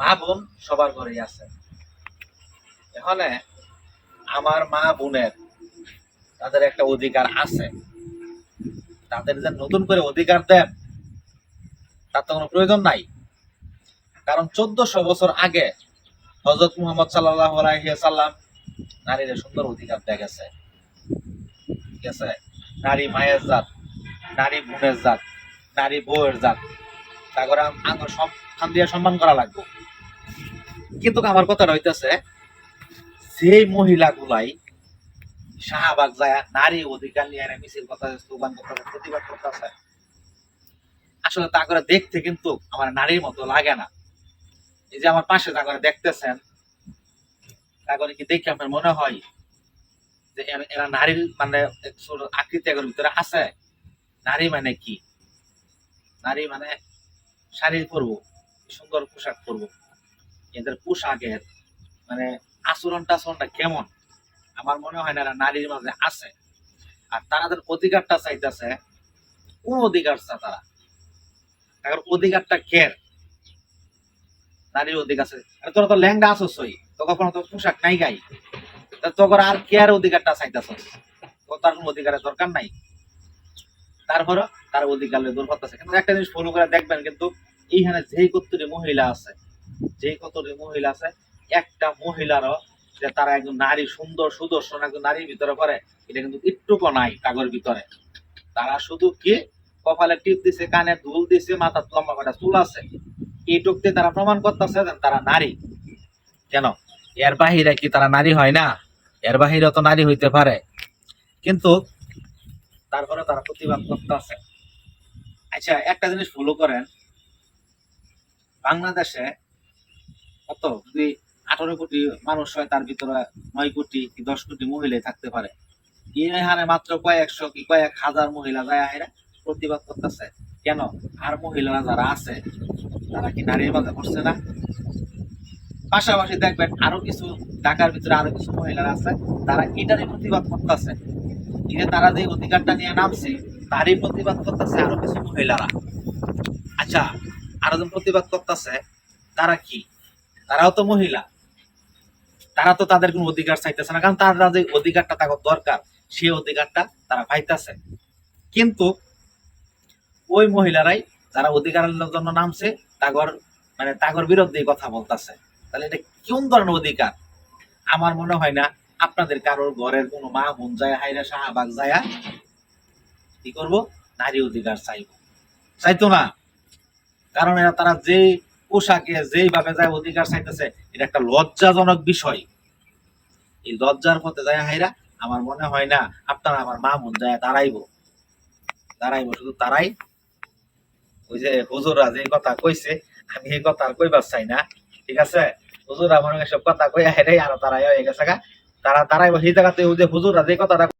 মা বোন সবার ঘরেই আছে। এখানে আমার মা বোনের তাদের একটা অধিকার আছে। তাদের যে নতুন করে অধিকার দেন, তার তো কোনো প্রয়োজন নাই। কারণ চোদ্দশো বছর আগে হজরত মুহাম্মদ সাল্লাহ সাল্লাম নারীর সুন্দর অধিকার দেয়া গেছে। ঠিক আছে? নারী মায়ের জাত, নারী বোনের জাত, নারী বউয়ের জাত। তারপরে আঙ্গুর সম্মান দিয়ে সম্মান করা লাগবে। কিন্তু আমার কথাটা হইতেছে সেই মহিলাগুলাই শাহবাগ যায় নারী অধিকার নিয়ে মিছিল কথা স্লোগান করতেছে, প্রতিবাদ করতেছে, আসলে তা করে দেখতে কিন্তু আমার নারীর মতো লাগে না। এই যে আমার পাশে তা করে দেখতেছেন, তা করে কি দেখে আপনার মনে হয় যে এরা- নারীর মানে আকৃতি এগুলোর ভিতরে আছে? নারী মানে কি? নারী মানে শাড়ি পরবো, সুন্দর পোশাক পরবো। এদের পোশাকের মানে আচরণ টাচরণটা কেমন? আমার মনে হয় না এরা নারীর মাঝে আছে। আর তাদের অধিকারটা চাইতেছে, কোন অধিকার চা তারা? কারণ অধিকারটা কের? নারীর অধিকার আছে। আরে তোরা তো ল্যাংডা আসোস ওই, তো কখনো তো পোশাক নাই গাই। তা তোর আর কেয়ার অধিকারটা চাইতেছস তো তার কোনো অধিকারের দরকার নাই। তারপরে তার অধিকার দূর করতেছে। কিন্তু একটা জিনিস ফলো করে দেখবেন, কিন্তু এইখানে যেই কতটি মহিলা আছে যেই কতটি মহিলা আছে, একটা মহিলারও যে তারা একজন নারী সুন্দর সুদর্শন, একজন নারীর ভিতরে করে এটা কিন্তু একটুকু নাই কাগর ভিতরে। তারা শুধু কি কপালে টিপ দিছে, কানে দুল দিছে মাথা লম্বা কটা চুল আছে এইটুকতে তারা প্রমাণ করতেছে যে তারা নারী। কেন? এর বাহিরে কি তারা নারী হয় না? এর বাহিরে তো নারী হইতে পারে। কিন্তু তারপরে তারা প্রতিবাদ করতেছে। আচ্ছা একটা জিনিস ফলো করেন। বাংলাদেশে কত? যদি আঠারো কোটি মানুষ হয়, তার ভিতরে নয় কোটি কি দশ কোটি মহিলাই থাকতে পারে? এখানে মাত্র কয়েকশো কি কয়েক হাজার মহিলা যায় এরা প্রতিবাদ করতেছে। কেন? আর মহিলারা যারা আছে, তারা কি নারীর মাঝে করছে না? পাশাপাশি দেখবেন আরও কিছু, ঢাকার ভিতরে আরও কিছু মহিলারা আছে, তারা এটারই প্রতিবাদ করতেছে। যে তারা যে অধিকারটা নিয়ে নামছে, তারই প্রতিবাদ করতেছে আরও কিছু মহিলারা। আচ্ছা আরও প্রতিবাদ করতেছে, তারা কি? তারাও তো মহিলা। তারা তো তাদের কোনো অধিকার চাইতেছে না, কারণ তারা যে অধিকারটা তাদের দরকার সেই অধিকারটা তারা পাইতেছে। কিন্তু ওই মহিলারাই যারা অধিকারের জন্য নামছে, তাগর মানে তাগর বিরুদ্ধে কথা বলতেছে। তাহলে এটা কোন ধরনের অধিকার? আমার মনে হয় না আপনাদের কারোর ঘরের কোনো মা বোন যায় হাইরা শাহবাগ যায়, কি করব? নারী অধিকার চাইব। চাইতো না। কারণ এরা তারা যে পোশাকে যেইভাবে যায় অধিকার চাইতেছে, এটা একটা লজ্জাজনক বিষয়। এই লজ্জার পথে যায় হাইরা, আমার মনে হয় না আপনারা আমার মা বোন যায় দাঁড়াইব। দাঁড়াইব, শুধু তারাই। ওই যে হুজুরা যে কথা কইছে, আমি এই কথা আর কইবার চাই না। ঠিক আছে? হুজুরা মনে সব কথা কইয়া হেরে আর তারাই হয়ে গেছে। তারা তারাই সেই জায়গাতে ওই যে হুজুরা যে কথাটা